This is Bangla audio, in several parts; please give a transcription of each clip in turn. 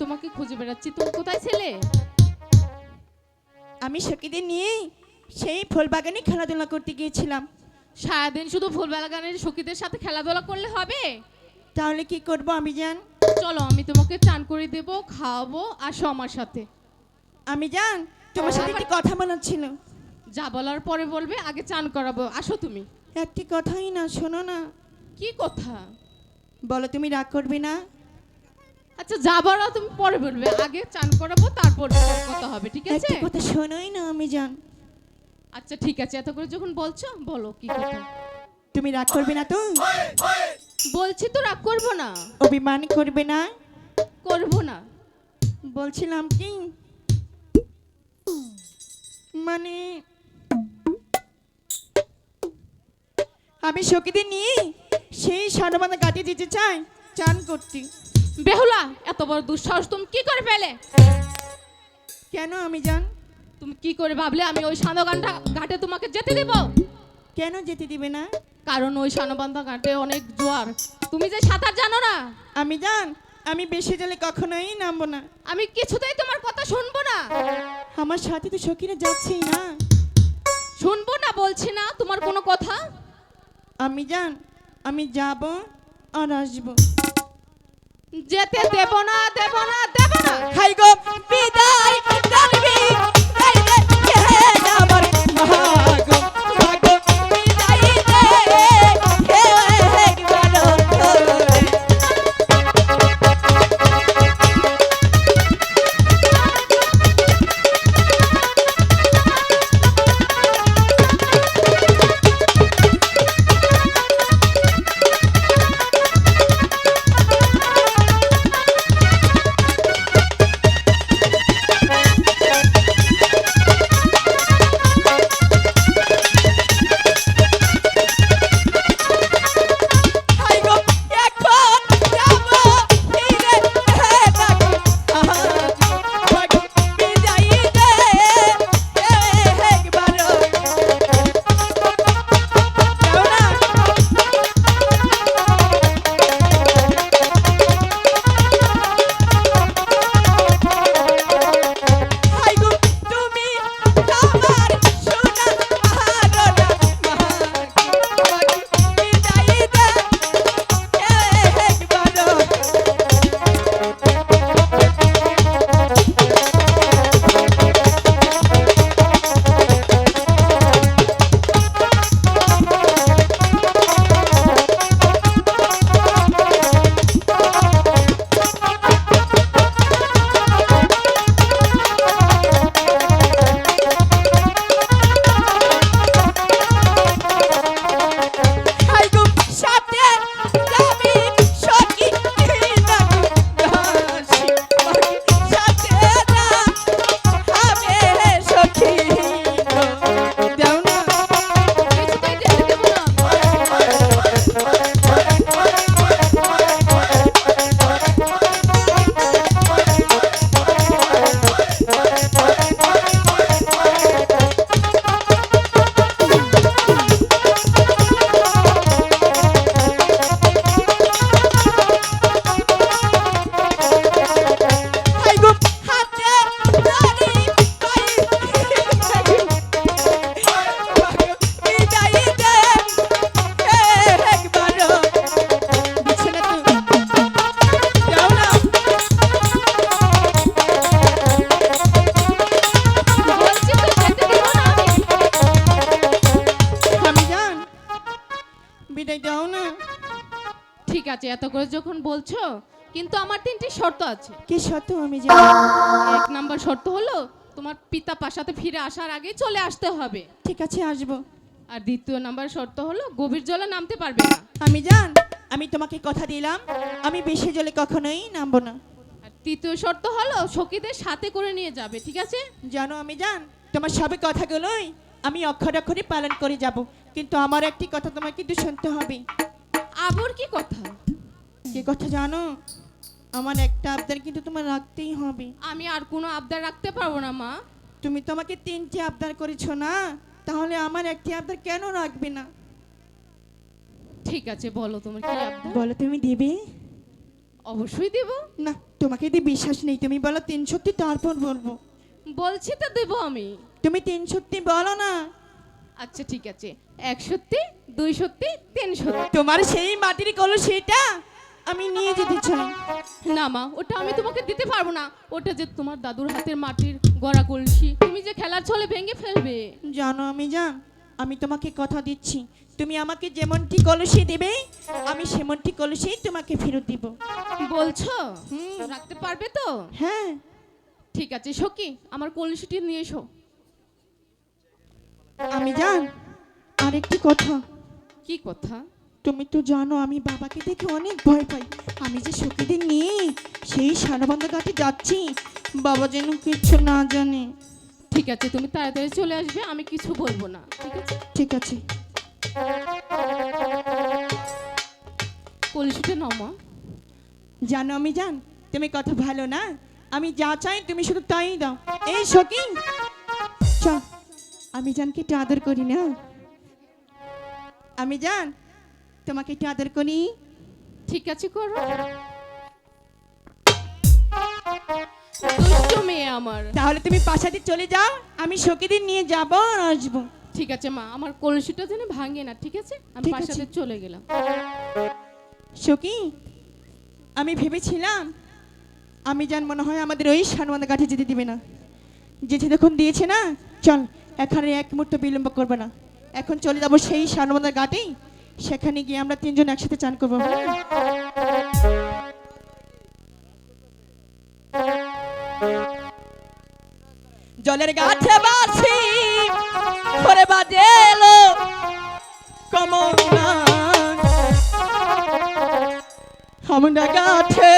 তোমাকে খুঁজে বেড়াচ্ছি। তুমি কোথায় ছিলে? আমি সখীদের নিয়ে সেই ফুল বাগানে খেলাধুলা করতে গিয়েছিলাম। সারাদিন শুধু ফুলবেলা গানের সখীদের সাথে খেলাধুলা করলে হবে? তাহলে কি করব আমি জান? চলো আমি তোমাকে চান করে দেব খাওয়াবো আসো আমার সাথে। আমি জান তোমার সাথে একটি কথা বলার ছিল। যা বলার পরে বলবে আগে চান করাবো। আসো তুমি। একটি কথাই না শোনো না। কি কথা? বলো তুমি রাগ করবে না? আচ্ছা যা বলো তুমি পরে বলবে। আগে চান করাবো তারপর কথা হবে ঠিক আছে? একটি কথা শোনোই না আমি জান আচ্ছা ঠিক আছে এত করে যখন বলছো বলো কি কথা। তুমি রাগ করবে না তো? বলছি তো রাগ করব না। অভিমান করবে না? করব না। বলছিলাম কি? মানে আমি সখীদের নিয়ে সেই সারবান্ধা কাটিয়ে দিতে চাই চান করতে। বেহুলা এত বড় দুঃসাহস তুমি কি করে ফেলে? কেন আমি জান তুমি কি করে ভাবলে আমি ওই সানবান্ধা ঘাটে তোমাকে যেতে দেব? কেন যেতে দিবে না? কারণ ওই সানবান্ধা ঘাটে অনেক জোয়ার। তুমি যে সাঁতার জানো না? আমি জান আমি বেশি জলে কখনোই নামবো না। আমি কিছুতেই তোমার কথা শুনব না। আমার সাথে তো সখীরা যাচ্ছেই না। শুনব না বলছি না তোমার কোনো কথা? আমি জান আমি যাব আর আসব। যেতে দেব না দেব না দেব না। খাই গো বিদায় করে যখন বলছো কিন্তু আমার তিনটি শর্ত আছে। কি সত্য আমি জানি? এক নাম্বার শর্ত হলো তোমার পিতা পাশাতে ফিরে আসার আগে চলে আসতে হবে। ঠিক আছে আসব। আর দ্বিতীয় নাম্বার শর্ত হলো গভীর জলে নামতে পারবে না। আমি জান আমি তোমাকে কথা দিলাম আমি বেশি জলে কখনোই নামবো না। আর তৃতীয় শর্ত হলো সখীদের সাথে করে নিয়ে যাবে ঠিক আছে? জানো আমি জান তোমার সবে কথাগুলোই আমি অক্ষর অক্ষরে পালন করে যাব কিন্তু আমার একটি কথা তোমাকে কিন্তু শুনতে হবে। আবার কি কথা? কি কথা জানো? আমার একটা আবদার কিন্তু তোমার রাখতেই হবে। আমি আর কোনো আবদার রাখতে পারব না মা। তুমি তোমাকে তিনটি আবদার করেছ না? তাহলে আমার একটি আবদার কেন রাখবে না? ঠিক আছে বলো তোমার কি আবদার? বলো তুমি দিবে? অবশ্যই দেব। না তোমাকে দিয়ে বিশ্বাস নেই। তুমি বলো তিন সত্যি তারপর বলব। বলছি তো দেবো আমি। তুমি তিন সত্যি বলো না। আচ্ছা ঠিক আছে। এক সত্যি দুই সত্যি তিন সত্যি। তোমার সেই মাটির কলসিটা আমি নিয়ে যেতে চাই। না মা ওটা আমি তোমাকে দিতে পারব না। ওটা যে তোমার দাদুর হাতের মাটির গড়া কলসি। তুমি যে খেলার ছলে ভেঙে ফেলবে। জানো আমি জান আমি তোমাকে কথা দিচ্ছি। তুমি আমাকে যেমনটি কলসি দেবে আমি সেমনটি কলসি তোমাকে ফেরত দিব। বলছো? হুম। রাখতে পারবে তো? হ্যাঁ। ঠিক আছে সখি আমার কলসিটি নিয়ে এসো। আমি জান আরেকটি কথা। কি কথা? তুমি তো জানো আমি বাবাকে দেখে অনেক ভয় পাই। আমি যে সখীদের নিয়ে সেই সারাবন্ধ ঘাটে যাচ্ছি বাবা যেন কিচ্ছু না জানে। ঠিক আছে তুমি তাড়াতাড়ি চলে আসবে আমি কিছু বলব না ঠিক আছে? ঠিক আছে। কলসিটা নাও মা। জানো আমি জান তুমি কথা ভালো না? আমি যা চাই তুমি শুধু তাই দাও। এই সখী! চ আমি জানকে একটু আদর করি না। আমি জান তোমাকে একটু আদর করি। ঠিক আছে করো। দুষ্ট মেয়ে আমার। তাহলে তুমি পাশাতে চলে যাও আমি সখীদের নিয়ে যাব আর আসব। ঠিক আছে মা। আমার কলসিটা যেন ভাঙে না ঠিক আছে? আমি ঠিক আছে। পাশাতে চলে গেলাম। সখী আমি ভেবেছিলাম আমি জান মনে হয় আমাদের ওই সানবান্ধা কাঠে যেতে দিবে না। যেতে যখন দিয়েছে না চল এখানে এক মুহূর্ত বিলম্ব করবে না। এখন চলে যাব সেই সানবান্ধা ঘাটেই। সেখানে গিয়ে আমরা তিনজন একসাথে চান করব জলের গাছে বাসি করে বাজে এলো আমরা গাছে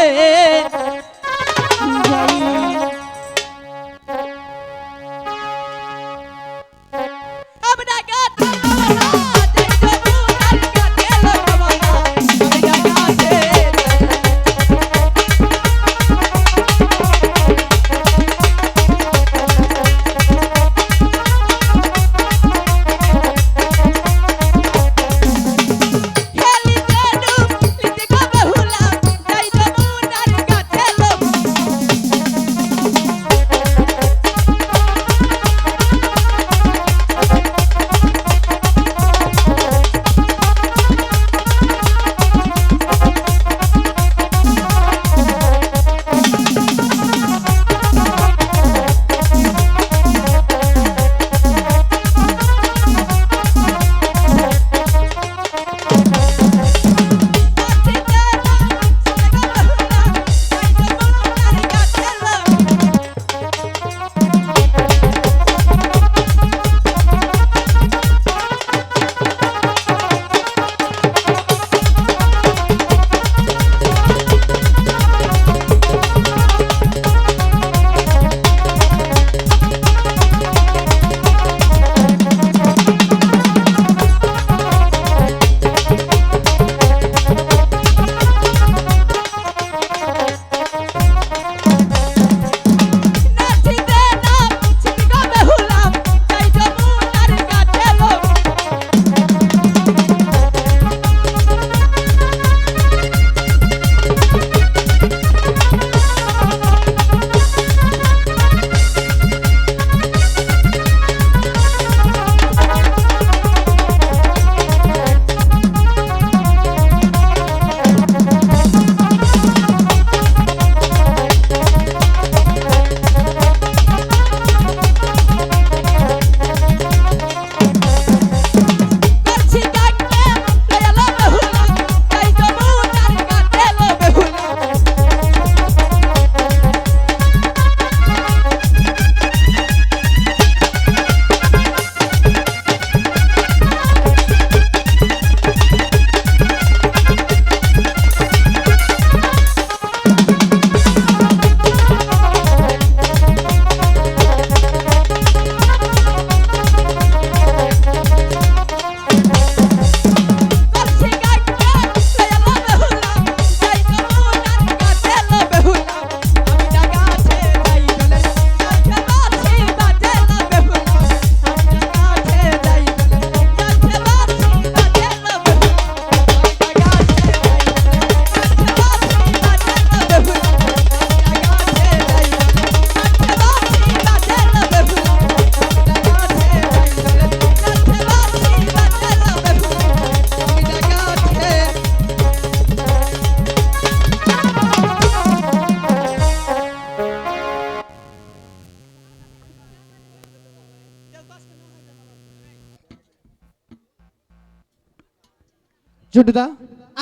জন্টুদা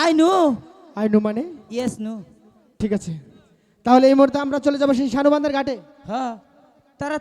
আই নো আইনু মানে? ইয়েস নো ঠিক আছে। তাহলে এই মুহূর্তে আমরা চলে যাব সেই শানুবান্ধার ঘাটে। হ্যাঁ। তারা